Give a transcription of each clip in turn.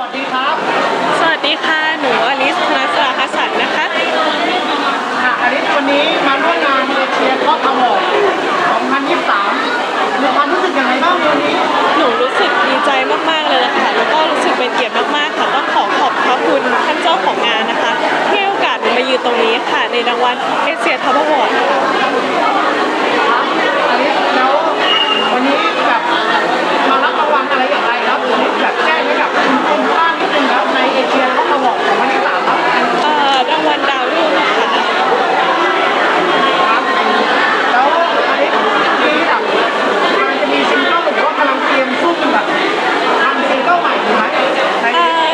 วัสดีครับ สวัสดีค่ะ หนูอลิสธนสราคสันนะคะค่ะอลิสวันนี้มาร่วมงานเอเชียท็อปอวอร์ด2023มีความรู้สึกยังไงบ้างวันนี้ หนูรู้สึกดีใจมากๆเลยนะคะแล้วก็รู้สึกเป็นเกียรติมากๆค่ะ ต้องขอขอบพระคุณท่านเจ้าของงานนะคะ ที่ให้โอกาสหนูมายืนตรงนี้ค่ะ ในรางวัลเอเชียทัพวอร์ดค่ะ อลิสแล้ววันนี้แบบมารับรางวัลอะไรอย่างไรครับอลิสแบบแจ้งให้กับคุณผู้ชมบ้างนิดนึงครับในเอเชียท็อปอวอร์ด2023ครับ เอ่อรางวัลดาวรุ่งค่ะ ครับแล้วอลิสมีแบบมันจะมีซิงเกิลหรือว่ากำลังเตรียมซุ่มแบบทำซิงเกิลใหม่อยู่ไหมใน เอ่อ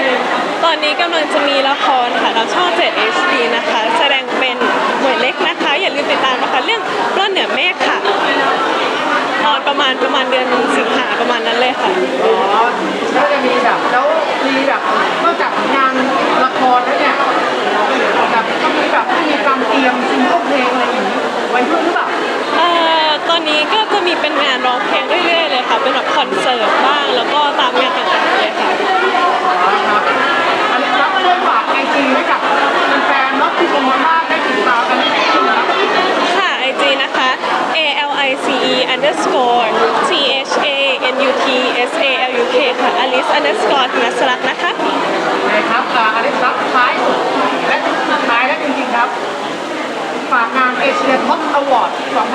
ตอนนี้กำลังจะมีละครค่ะทางช่อง 7 HD นะคะ แสดงเป็นหมวยเล็กนะคะ อย่าลืมติดตามนะคะเรื่องร้อนเหนือเมฆค่ะตอนประมาณประมาณเดือนสิงหาประมาณนั้นเลยค่ะ อ๋อแล้วจะมีแบบแล้วมีแบบนอกจาก underscore T H A N U T S A L U K ค่ะ Alice underscore ธนสรักษ์นะคะนะครับอ่าอันนี้ครับท้ายสุดและสุดท้ายและจริงๆครับฝากงานเอเชียท็อปอวอร์ด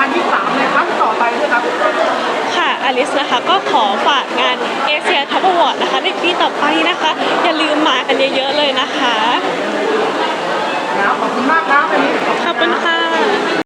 2023 ในครั้งต่อไปด้วยครับค่ะอลิสนะคะก็ขอฝากงานเอเชียทัพวอร์ดนะคะในปีต่อไปนะคะ อย่าลืมมากันเยอะๆเลยนะคะ